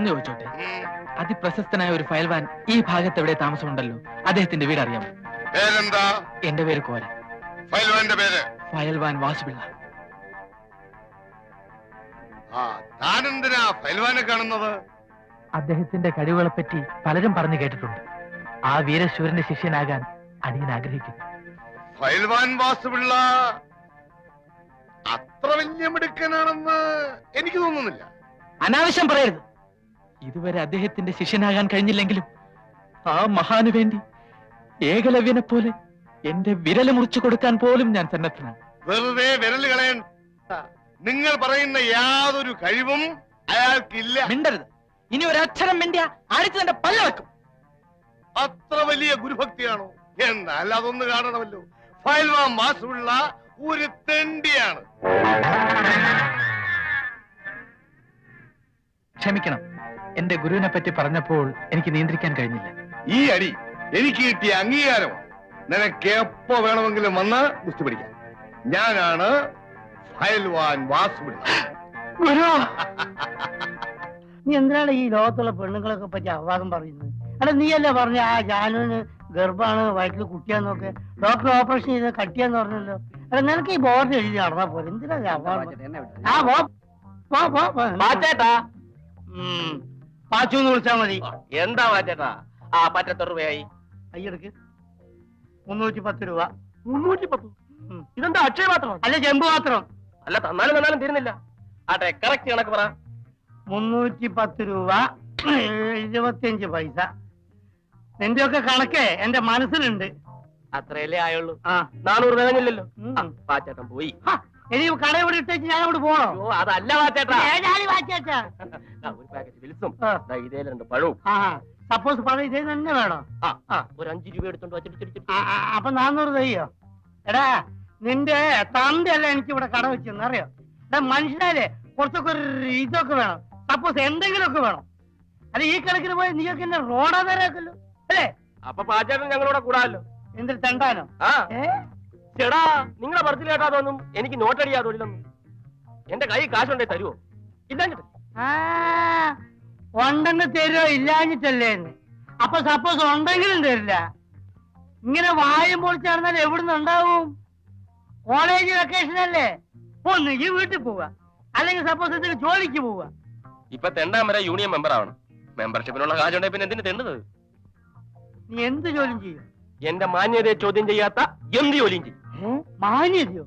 ഒന്ന് ചോദിച്ചോട്ടെ. അതിപ്രശസ്തനായ ഒരു ഫയൽവാൻ ഈ ഭാഗത്ത് എവിടെ താമസമുണ്ടല്ലോ? അദ്ദേഹത്തിന്റെ വീട് അറിയാമോ പേരെന്താ? എന്റെ പേര് കോര. ഫയൽവാന്റെ പേര്? ഫയൽവാൻ വാസുപിള്ള. ആ താനെന്തിനാ കാണുന്നത്? അദ്ദേഹത്തിന്റെ കഴിവുകളെ പറ്റി പലരും പറഞ്ഞു കേട്ടിട്ടുണ്ട്. ആ വീരശൂരന്റെ ശിഷ്യനാകാൻ അടിയൻ ആഗ്രഹിക്കുന്നു. ഫൈൽവാൻ വാസുപിള്ള അത്ര വലിയ മിടുക്കനാണെന്ന് എനിക്ക് തോന്നുന്നില്ല. അനാവശ്യം പറയരുത്. ഇതുവരെ അദ്ദേഹത്തിന്റെ ശിഷ്യനാകാൻ കഴിഞ്ഞില്ലെങ്കിലും ആ മഹാന് വേണ്ടി ഏകലവ്യനെ പോലെ എന്റെ വിരൽ മുറിച്ചു കൊടുക്കാൻ പോലും ഞാൻ സന്നദ്ധനാണ്. വെറുതെ വിരൽ നിങ്ങൾ പറയുന്ന യാതൊരു കഴിവും അയാൾക്കില്ല. മിണ്ടരുത്. ഇനി ഒരു അക്ഷരം മിണ്ടിയ അടിച്ചു തന്റെ പല്ല വെക്കും. അത്ര വലിയ ഗുരുഭക്തിയാണോ? എന്നാൽ അതൊന്ന് കാണണമല്ലോ. ഫയൽവാ മാസമുള്ള ഒരു തെണ്ടിയാണ്. ക്ഷമിക്കണം. എന്റെ ഗുരുവിനെ പറ്റി പറഞ്ഞപ്പോൾ എനിക്ക് നിയന്ത്രിക്കാൻ കഴിഞ്ഞില്ല. ഈ അടി എനിക്ക് കിട്ടിയ അംഗീകാരം നിനക്ക് എപ്പോ വേണമെങ്കിലും വന്ന് ഗുസ്തി പിടിക്കാം. ഞാനാണ് ഗുരു! നീ എന്തിനാണ് ഈ ലോകത്തുള്ള പെണ്ണുങ്ങളൊക്കെ പറ്റി അവാദം പറയുന്നത്? അല്ല നീയല്ലേ പറഞ്ഞ ആ ജാനുവിന് ഗർഭാണ് വയറ്റിൽ കുട്ടിയാന്നൊക്കെ ഡോക്ടർ ഓപ്പറേഷൻ ചെയ്ത് കട്ടിയാന്ന് പറഞ്ഞല്ലോ? അല്ല നിനക്ക് ഈ ബോർഡ് എഴുതി നടന്നാ പോലെ എന്തിനാ ഈ അവാദം? ആ പോ പോ പോ പോ. പാച്ചു എന്ന് വിളിച്ചാ മതി. എന്താ പാച്ചേട്ടാ ആ പറ്റത്തെ രൂപയായി. കയ്യെടുക്ക് മുന്നൂറ്റി പത്ത് രൂപ. മുന്നൂറ്റി പത്ത്. ഇതെന്താ അക്ഷയ പാത്രം അല്ല ചെമ്പ് പാത്രം അല്ല തന്നാലും തന്നാലും തീരുന്നില്ല. ആട്ടെ കറക്റ്റ് കണക്ക് പറ. മുന്നൂറ്റി പത്ത് രൂപ ഇരുപത്തിയഞ്ച് പൈസ. നിന്റെയൊക്കെ കണക്കേ എന്റെ മനസ്സിലുണ്ട്. അത്രയല്ലേ ആയുള്ളൂ. ആ. നാനൂറ് തികഞ്ഞില്ലല്ലോ പാച്ചേട്ടൻ പോയി. ഇനി കടയിൽ ഇവിടെ ഇട്ടേച്ച് ഞാൻ അവിടെ പോണോ? ഓ അതല്ല വാച്ചേട്ടാ ഏതായാലും വാച്ചാച്ചാ. ഒരു പാക്കറ്റ് വിൽസും. ഇതേ രണ്ട് പഴവും. സപ്പോസ് പഴം ഇതേ തന്നെ വേണോ. ഒരു അഞ്ചു രൂപ എടുത്തോണ്ട് വച്ചിട്ട് അപ്പൊ നാന്നൂറ് തയ്യോ? എടാ നിന്റെ തന്തയല്ല എനിക്ക് ഇവിടെ കട വെച്ചെന്ന് അറിയോ? എടാ മനുഷ്യനാലേ കുറച്ചൊക്കെ ഒരു ഇതൊക്കെ വേണം. സപ്പോസ് എന്തെങ്കിലുമൊക്കെ വേണം. അല്ല ഈ കണക്കിന് പോയി നീയൊക്കെ എന്നെ റോഡാതാരാക്കല്ലോ അല്ലേ? അപ്പൊ പാചകം ഞങ്ങളോടെ കൂടാല്ലോ എന്തിൽ തണ്ടാനോ? ഏ? ചേടാ നിങ്ങളെ പറച്ചിൽ കേട്ടാതൊന്നും എനിക്ക് നോട്ടടിയാ തൊഴിലൊന്നും എന്റെ കൈ കാശുണ്ടേ തരുവോ? ഇല്ലാഞ്ഞിട്ട്. ഉണ്ടെന്ന് തരുമോ ഇല്ലാഞ്ഞിട്ടല്ലേ അപ്പൊ സപ്പോസ് ഉണ്ടെങ്കിലും തരില്ല. ഇങ്ങനെ വായും പൊളിച്ച് നടന്നാൽ എവിടുന്ന് ഉണ്ടാവും? കോളേജ് വെക്കേഷൻ അല്ലേ? ഒന്നുകിൽ വീട്ടിൽ പോവുക അല്ലെങ്കിൽ സപ്പോസ് എന്തെങ്കിലും ജോലിക്ക് പോവുക ഇപ്പൊ തെണ്ടാൻ വരെ യൂണിയൻ മെമ്പർ ആവണം. മെമ്പർഷിപ്പിനുള്ള കാശുണ്ടെ പിന്നെ എന്തിനു തെണ്ടത് നീ എന്ത് ജോലി ചെയ്യും? എന്റെ മാന്യതയെ ചോദ്യം ചെയ്യാത്ത എന്ത് ജോലിയും ചെയ്യും? മാന്യതയോ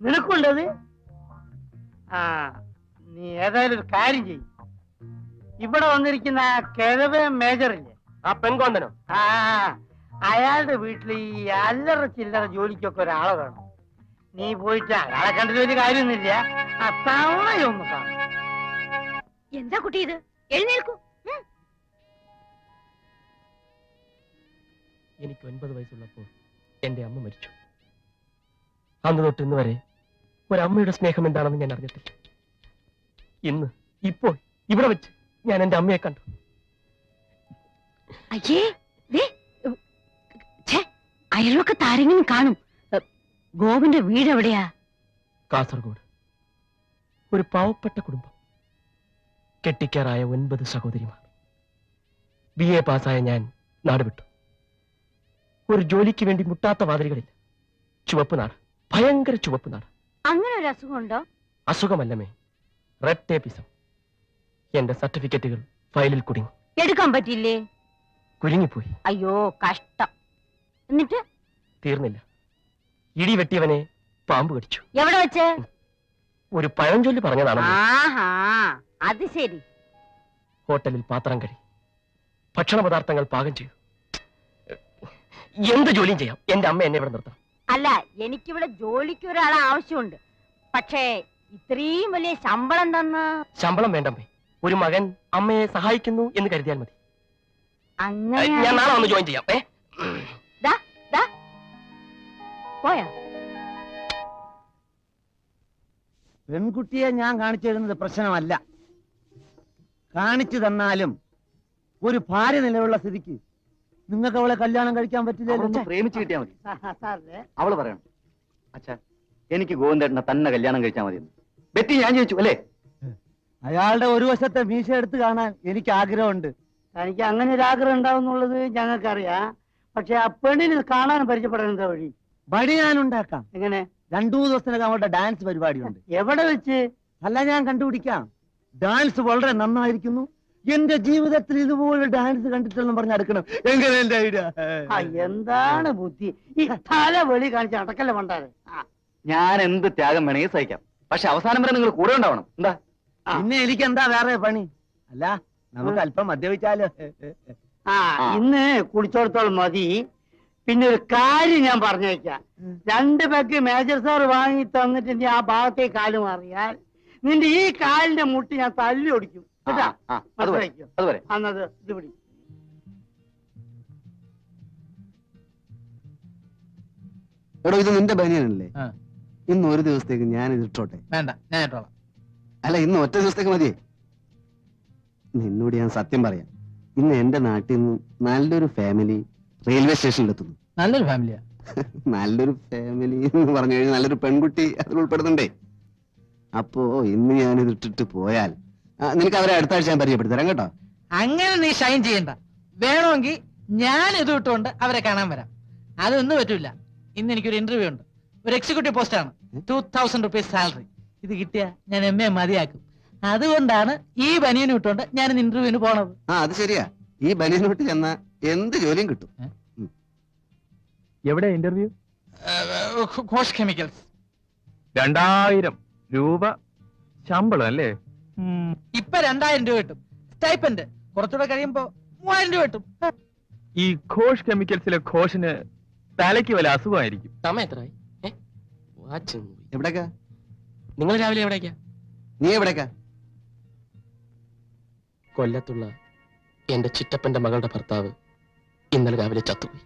നിനക്കുണ്ടത് ആ നീ ഏതായാലും ഒരു കാര്യം ചെയ്യും. ഇവിടെ വന്നിരിക്കുന്ന ആ കിഴവ മേജറില്ലേ? ആ പെൺകോന്തനോ? ആ അയാളുടെ വീട്ടിൽ ഈ അല്ലറ ചില്ലറ ജോലിക്കൊക്കെ ഒരാളെ വേണം. നീ പോയിട്ട് അയാളെ കണ്ടിട്ട് വലിയ കാര്യമൊന്നുമില്ല. ആ തവണയൊന്ന് കാണും. എന്താ കുട്ടി ഇത്? എഴുന്നേൽക്കൂ. ഉം. എനിക്ക് ഒൻപത് വയസ്സുള്ളപ്പോൾ എന്റെ അമ്മ മരിച്ചു. അന്ന് തൊട്ട് ഇന്ന് വരെ ഒരമ്മയുടെ സ്നേഹം എന്താണെന്ന് ഞാൻ അറിഞ്ഞിട്ടില്ല. ഇന്ന് ഇപ്പോൾ ഇവിടെ വെച്ച് ഞാൻ എന്റെ അമ്മയെ കണ്ടു. അയ്യേ അയൽവക്കത്ത് കാണും. ഗോവിന്റെ വീട് എവിടെയാ? കാസർഗോഡ്. ഒരു പാവപ്പെട്ട കുടുംബം. കെട്ടിക്കാറായ ഒൻപത് സഹോദരിമാർ. ബി എ പാസ്സായ ഞാൻ നാട് വിട്ടു. ഒരു ജോലിക്ക് വേണ്ടി മുട്ടാത്ത വാതിലുകളില്ല ചുവപ്പ് നാട് ഭയങ്കര ചുവപ്പ് നാട്. അങ്ങനെ ഒരു അസുഖമുണ്ടോ? അസുഖമല്ലമേ റെഡ് ടേപ്പിസം എന്റെ സർട്ടിഫിക്കറ്റുകൾ ഫയലിൽ കുടുങ്ങി. എടുക്കാൻ പറ്റില്ലേ കുലുങ്ങിപ്പോയി. അയ്യോ കഷ്ടം. എന്നിട്ട്? തീർന്നില്ല. ഇടി വെട്ടിയവനെ പാമ്പ് കടിച്ചു. എവിടെ വെച്ച്? ഒരു പഴഞ്ചൊല്ലി പറഞ്ഞതാണ് ആഹാ അത് ശരി. ഹോട്ടലിൽ പാത്രം കഴി ഭക്ഷണ പദാർത്ഥങ്ങൾ പാകം ചെയ്തു. എന്ത് ജോലിയും ചെയ്യാം. എന്റെ അമ്മ എന്നെ ഇവിടെ നിർത്തണം അല്ല എനിക്കിവിടെ ജോലിക്ക് ഒരാളെ ആവശ്യമുണ്ട്. പക്ഷേ ഇത്രയും വലിയ ശമ്പളം തന്ന ശമ്പളം വേണ്ടമ്മേ ഒരു മകൻ അമ്മയെ സഹായിക്കുന്നു എന്ന് കരുതിയാൽ മതി. ഞാൻ നാളെ വന്ന് ജോയിൻ ചെയ്യാം. ഏ? പോയാ? പെൺകുട്ടിയെ ഞാൻ കാണിച്ചു തരുന്നത് പ്രശ്നമല്ല. കാണിച്ചു തന്നാലും ഒരു ഭാര്യ നിലവിലുള്ള സ്ഥിതിക്ക് നിങ്ങൾക്ക് അവളെ കല്യാണം കഴിക്കാൻ പറ്റില്ല പ്രേമിച്ചു കിട്ടിയാ മതി. അവൾ പറയണം. അച്ഛാ എനിക്ക് ഗോവിന്ദേട്ടനെ തന്നെ കല്യാണം കഴിച്ചാൽ മതി ബെറ്റി ഞാൻ ചോദിച്ചു അല്ലേ? അയാളുടെ ഒരു വശത്തെ മീശ എടുത്ത് കാണാൻ എനിക്ക് ആഗ്രഹമുണ്ട്. തനിക്ക് അങ്ങനെ ഒരു ആഗ്രഹം ഉണ്ടാവുന്നുള്ളത് ഞങ്ങൾക്കറിയാം. പക്ഷെ ആ പെണ്ണിന് കാണാൻ പരിചയപ്പെടാൻ എന്താ വഴി? വഴി ഞാൻ ഉണ്ടാക്കാം. എങ്ങനെ? രണ്ടു മൂന്ന് ദിവസത്തിനകം അവളുടെ ഡാൻസ് പരിപാടിയുണ്ട്. എവിടെ വെച്ച്? അല്ല ഞാൻ കണ്ടുപിടിക്കാം. ഡാൻസ് വളരെ നന്നായിരിക്കുന്നു. എന്റെ ജീവിതത്തിൽ ഇതുപോലെ ഡാൻസ് കണ്ടിട്ടെന്ന് പറഞ്ഞ് അടുക്കണം എങ്ങനെ എന്റെ ഐഡിയ ആ എന്താണ് ബുദ്ധി? ഈ തല വെളി കാണിച്ച് അടക്കല്ല വേണ്ടത് ഞാൻ എന്ത് ത്യാഗം വേണമെങ്കിൽ സഹിക്കാം. പക്ഷെ അവസാനം വരെ നിങ്ങൾ കൂടെ ഉണ്ടാവണം. എന്താ? പിന്നെ എനിക്ക് എന്താ വേറെ പണി? അല്ല നമുക്ക് അല്പം മദ്യപിച്ചാലോ? ആ ഇന്ന് കുടിച്ചോടത്തോളം മതി. പിന്നെ ഒരു കാര്യം ഞാൻ പറഞ്ഞേക്കാം. രണ്ട് പേക്ക് മേജർ സാർ വാങ്ങി തന്നിട്ട് നീ ആ ഭാഗത്തേക്ക് കാൽ മാറിയാൽ നിന്റെ ഈ കാലിന്റെ മുട്ടി ഞാൻ തല്ലി ഒടിക്കും. അന്നത് ഇത് പിടി. എടോ ഇത് നിന്റെ ബനിയനല്ലേ. ഇന്ന് ഒരു ദിവസത്തേക്ക് ഞാൻ ഇത് ഇട്ടോട്ടെ വേണ്ട ഞാൻ ഇട്ടോളാം അല്ല ഇന്ന് ഒറ്റ ദിവസത്തേക്ക് മതിയേ? നിന്നോട് ഞാൻ സത്യം പറയാം. ഇന്ന് എന്റെ നാട്ടിൽ നിന്ന് നല്ലൊരു ഫാമിലി റെയിൽവേ സ്റ്റേഷനിൽ എത്തുന്നു. നല്ലൊരു ഫാമിലിയാ നല്ലൊരു ഫാമിലി എന്ന് പറഞ്ഞു കഴിഞ്ഞാൽ നല്ലൊരു പെൺകുട്ടി അതിൽ ഉൾപ്പെടുന്നുണ്ടേ. അപ്പോ ഇന്ന് ഞാൻ ഇത് ഇട്ടിട്ട് പോയാൽ നിനക്ക് അവരെ അടുത്ത ആഴ്ച ഞാൻ പരിചയപ്പെടുത്തി തരാം കേട്ടോ. അങ്ങനെ നീ ഷൈൻ ചെയ്യണ്ട വേണമെങ്കിൽ ഞാൻ ഇത് വിട്ടുകൊണ്ട് അവരെ കാണാൻ വരാം. അതൊന്നും പറ്റൂല. ഇന്ന് എനിക്കൊരു ഇന്റർവ്യൂ ഉണ്ട്. ഒരു എക്സിക്യൂട്ടീവ് പോസ്റ്റ് ആണ്. ടൂ തൗസൻഡ് റുപ്പീസ് സാലറി ഇത് കിട്ടിയാ ഞാൻ എം എ മതിയാക്കും. അതുകൊണ്ടാണ് ഈ ബനിയനെ വിട്ടുകൊണ്ട് ഞാൻ ഇന്ന് ഇന്റർവ്യൂവിന് പോണത്. ആ അത് ശരിയാ. ഈ ബനിയനോട്ട് ചെന്ന എന്ത് ജോലിയും കിട്ടും. എവിടെ ഇന്റർവ്യൂ ഘോഷ് കെമിക്കൽസ്. രണ്ടായിരം രൂപ ശമ്പളം അല്ലേ? ഇപ്പൊ രണ്ടായിരം രൂപ കിട്ടും. സ്റ്റൈപ്പൻഡ് കുറച്ചുകൂടെ കഴിയുമ്പോ മൂവായിരം രൂപ കിട്ടും. ഈ ഘോഷ് കെമിക്കൽസിലെ ഘോഷിന് തലയ്ക്ക് വല്ല അസുഖമായിരിക്കും. സമയം എത്രയായി? ഏ? വാച്ച് ഒന്ന് പോയി. എവിടേക്കാ? നിങ്ങൾ രാവിലെ എവിടേക്കാ? നീ എവിടേക്കാ? കൊല്ലത്തുള്ള എന്റെ ചിറ്റപ്പന്റെ മകളുടെ ഭർത്താവ് ഇന്നലെ രാവിലെ ചത്തുപോയി.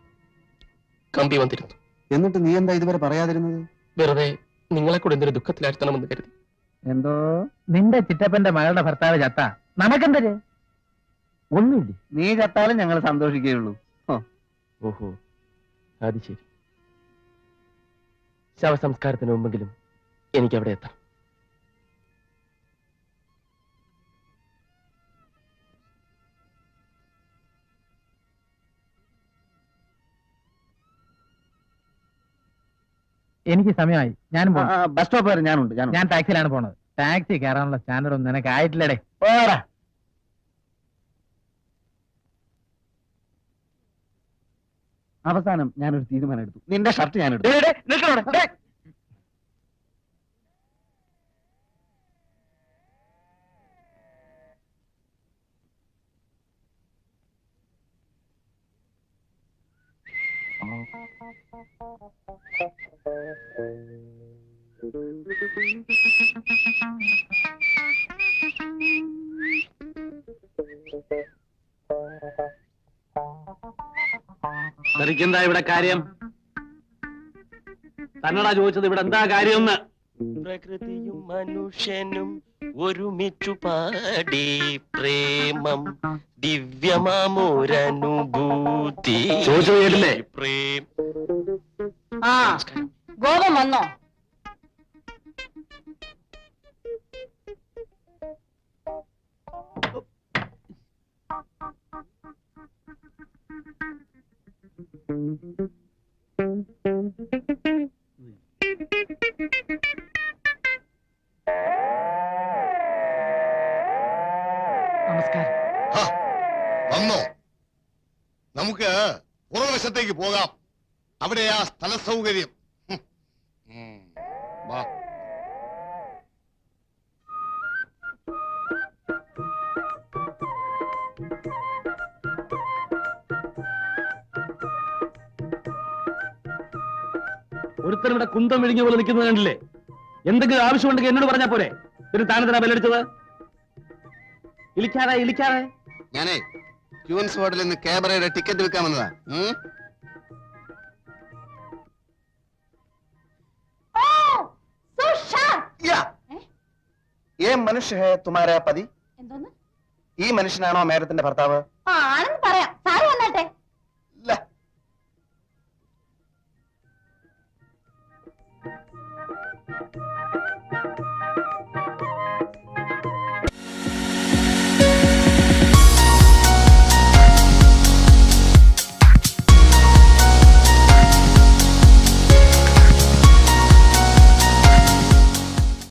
കമ്പി വന്നിരുന്നു. എന്നിട്ട് നീ എന്താ ഇതുവരെ പറയാതിരുന്നത്? വെറുതെ നിങ്ങളെ കൂടെ എന്തൊരു ദുഃഖത്തിലാഴ്ത്തണമെന്ന് കരുതി. എന്തോ? നിന്റെ ചിറ്റപ്പന്റെ മകളുടെ ഭർത്താവ് ചത്ത. നമുക്കെന്തര്? ഒന്നുമില്ല? നീ ചത്താലും ഞങ്ങൾ സന്തോഷിക്കുകയുള്ളൂ. ഓഹോ. അത് ശരി. ശവസംസ്കാരത്തിന് മുമ്പെങ്കിലും എനിക്ക് അവിടെ എത്താം. എനിക്ക് സമയമായി. ഞാനും പോണം ബസ് സ്റ്റോപ്പ് വരെ ഞാനുണ്ട് ഞാനുണ്ട്. ഞാൻ ടാക്സിയിലാണ് പോണത്. ടാക്സി കയറാനുള്ള സ്റ്റാൻഡർ ഒന്നും നിനക്ക് ആയിട്ടില്ലടേ. പോടാ അവസാനം ഞാനൊരു തീരുമാനം എടുത്തു. നിന്റെ ഷർട്ട് ഞാൻ എടുത്തു എന്താ ഇവിടെ കാര്യം? തന്നടാ ചോദിച്ചത് ഇവിടെ എന്താ കാര്യം പ്രകൃതിയും മനുഷ്യനും ഒരുമിച്ചു പാടി പ്രേമം ദിവ്യമാമോരനുഭൂതി ചോദിച്ചു കേട്ടില്ലേ? പ്രേം. ആ ഗോപം വന്നോ? നമസ്കാരം പുറവശത്തേക്ക് പോകാം. അവിടെ ആ സ്ഥല സൗകര്യം ഒരുത്തരം വാ. ഒരുത്തൻ ഇവിടെ കുന്തം വിഴിഞ്ഞ പോലെ നിൽക്കുന്നത് കണ്ടില്ലേ? എന്തെങ്കിലും ആവശ്യമുണ്ടെങ്കിൽ എന്നോട് പറഞ്ഞാ പോരെ. പിന്നെ താനെന്തിനാ ബെല്ലടിച്ചത്? ഇളിക്കാതെ ഇളിക്കാതെ. ഞാനേ ക്യൂൻസ് ഹോട്ടലിൽ നിന്ന് കേബറയുടെ ടിക്കറ്റ് വിൽക്കാൻ വന്നതാ? ഏ? മനുഷ്യ ഹേ തുമാരാ പതി. ഈ മനുഷ്യനാണോ മേഡത്തിന്റെ ഭർത്താവ്?